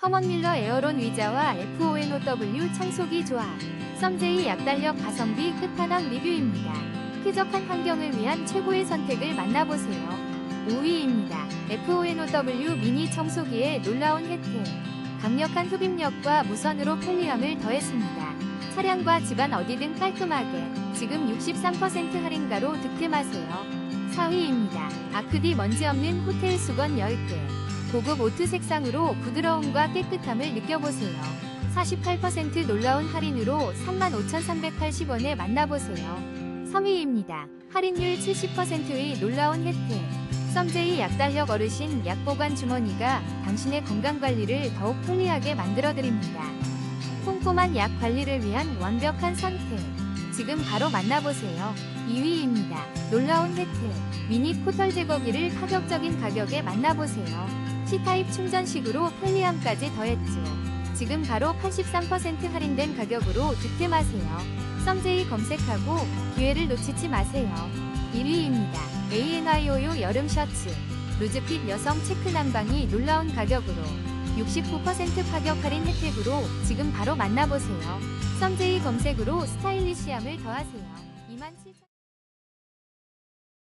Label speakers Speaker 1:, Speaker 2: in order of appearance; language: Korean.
Speaker 1: 허먼밀러 에어론 위자와 FONOW 청소기 조합 썸제이 약달력 가성비 끝판왕 리뷰입니다. 쾌적한 환경을 위한 최고의 선택을 만나보세요. 5위입니다. FONOW 미니 청소기의 놀라운 혜택 강력한 흡입력과 무선으로 편리함을 더했습니다. 차량과 집안 어디든 깔끔하게 지금 63% 할인가로 득템하세요. 4위입니다. 아크디 먼지 없는 호텔 수건 10개 고급 오트 색상으로 부드러움과 깨끗함을 느껴보세요. 48% 놀라운 할인으로 35,380원에 만나보세요. 3위입니다. 할인율 70%의 놀라운 혜택. 썸제이 약달력 어르신 약보관 주머니가 당신의 건강관리를 더욱 편리하게 만들어드립니다. 꼼꼼한 약 관리를 위한 완벽한 선택. 지금 바로 만나보세요. 2위입니다. 놀라운 혜택. 미니 코털 제거기를 파격적인 가격에 만나보세요. C타입 충전식으로 편리함까지 더했죠. 지금 바로 83% 할인된 가격으로 득템하세요. 썸제이 검색하고 기회를 놓치지 마세요. 1위입니다. ANIOU 여름 셔츠. 루즈핏 여성 체크 난방이 놀라운 가격으로 69% 파격 할인 혜택으로 지금 바로 만나보세요. 썸제이 검색으로 스타일리시함을 더하세요. 27,000